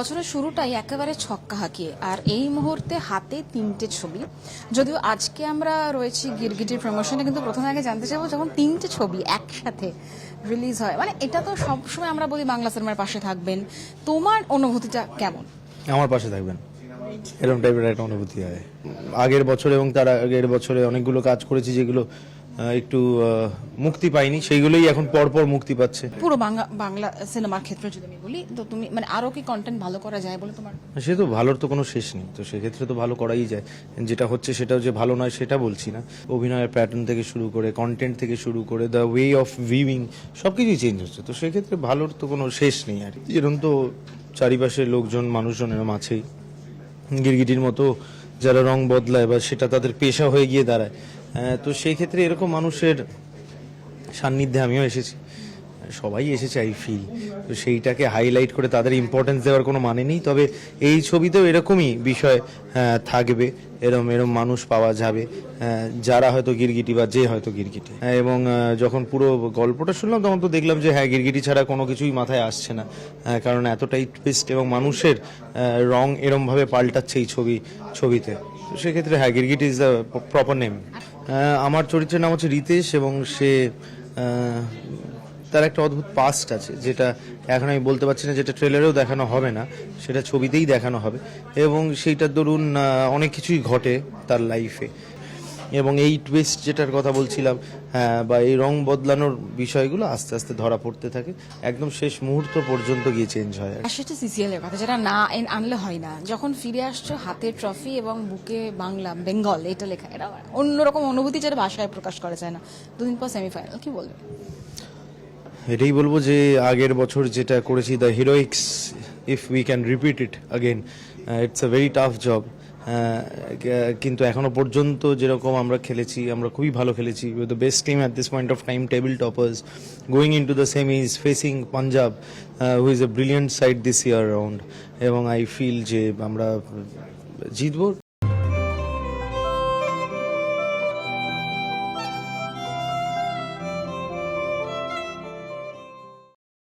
বছরের শুরুটাই একেবারে ছক্কা হাঁকিয়ে, আর এই মুহূর্তে হাতে তিনটে ছবি। যদিও আজকে আমরা রয়েছি গিরগিটির প্রমোশনে কিন্তু প্রথমে আগে জানতে চাইব যখন তিনটে ছবি একসাথে রিলিজ হয়। মানে এটা তো সবসময় আমরা বলি বাংলা সিনেমার পাশে থাকবেন। তোমার অনুভূতিটা কেমন? আমার পাশে থাকবেন। এরকম টাইপের একটা অনুভূতি হয়। আগের বছর এবং তার আগের বছরে অনেকগুলো কাজ করেছি যেগুলো একটু মুক্তি পাইনি। সেইগুলোই এখন পরপর মুক্তি পাচ্ছে। পুরো বাংলা বাংলা সিনেমার ক্ষেত্রে যদি আমি বলি তো তুমি মানে আরও কি কন্টেন্ট ভালো করা যায় বলে তোমার? সে তো ভালোর তো কোনো শেষ নেই। তো সেক্ষেত্রে তো ভালো করাই যায়। যেটা হচ্ছে সেটাও যে ভালো নয় সেটা বলছি না। অভিনয়ের প্যাটার্ন থেকে শুরু করে কন্টেন্ট থেকে শুরু করে দ্য ওয়ে অফ ভিউইং সব কিছুই চেঞ্জ হচ্ছে। তো সেক্ষেত্রে ভালোর তো কোনো শেষ নেই আর। এরকম তো চারিপাশে লোকজন মানুষজন এরকম আছেই গিরগিটির মতো যারা রং বদলায় বা সেটা তাদের পেশা হয়ে গিয়ে দাঁড়ায়। তো সেই ক্ষেত্রে এরকম মানুষের সান্নিধ্যে আমিও এসেছি। সবাই এসেছে আই ফিল তো সেইটাকে হাইলাইট করে তাদের ইম্পর্টেন্স দেওয়ার কোনো মানে নেই তবে এই ছবিতেও এরকমই বিষয় আহ, থাকবে। এরম এরম মানুষ পাওয়া যাবে আহ, যারা হয়তো গিরগিটি বা যে হয়তো গিরগিটি। হ্যাঁ, এবং যখন পুরো গল্পটা শুনলাম তখন তো দেখলাম যে হ্যাঁ গিরগিটি ছাড়া কোনো কিছুই মাথায় আসছে না। কারণ এতটাই টুইস্ট এবং মানুষের রং এরমভাবে পাল্টাচ্ছে এই ছবি ছবিতে। তো সেক্ষেত্রে হ্যাঁ গিরগিটি ইজ দ্য প্রপার নেম আমার চরিত্রের নাম হচ্ছে রিতেশ এবং সে তার একটা অদ্ভুত পাস্ট আছে, যেটা এখন আমি বলতে পারছি না, যেটা ট্রেলারেও দেখানো হবে না, সেটা ছবিতেই দেখানো হবে। এবং সেইটার দরুন অনেক কিছুই ঘটে তার লাইফে এবং এই টুইস্ট যেটার কথা বলছিলাম হ্যাঁ বা এই রং বদলানোর বিষয়গুলো আস্তে আস্তে ধরা পড়তে থাকে, একদম শেষ মুহূর্ত পর্যন্ত গিয়ে চেঞ্জ হয় আর সেটা সিসিএল এর কথা, যেটা না আনলে হয় না। যখন ফিরে আসছো, হাতে ট্রফি এবং বুকে বাংলা বেঙ্গল এটা লেখা, এটা অন্যরকম অনুভূতি যেটা ভাষায় প্রকাশ করা যায় না। দুদিন পর সেমিফাইনাল কি বলবে? এটাই বলব যে আগের বছর যেটা করেছি the heroics if we can repeat it again it's a very tough job কিন্তু এখনও পর্যন্ত যেরকম আমরা খেলেছি, আমরা খুবই ভালো খেলেছি with the best team at this point of time table toppers going into the semis facing Punjab who is a brilliant side this year round এবং আই ফিল যে আমরা জিতবো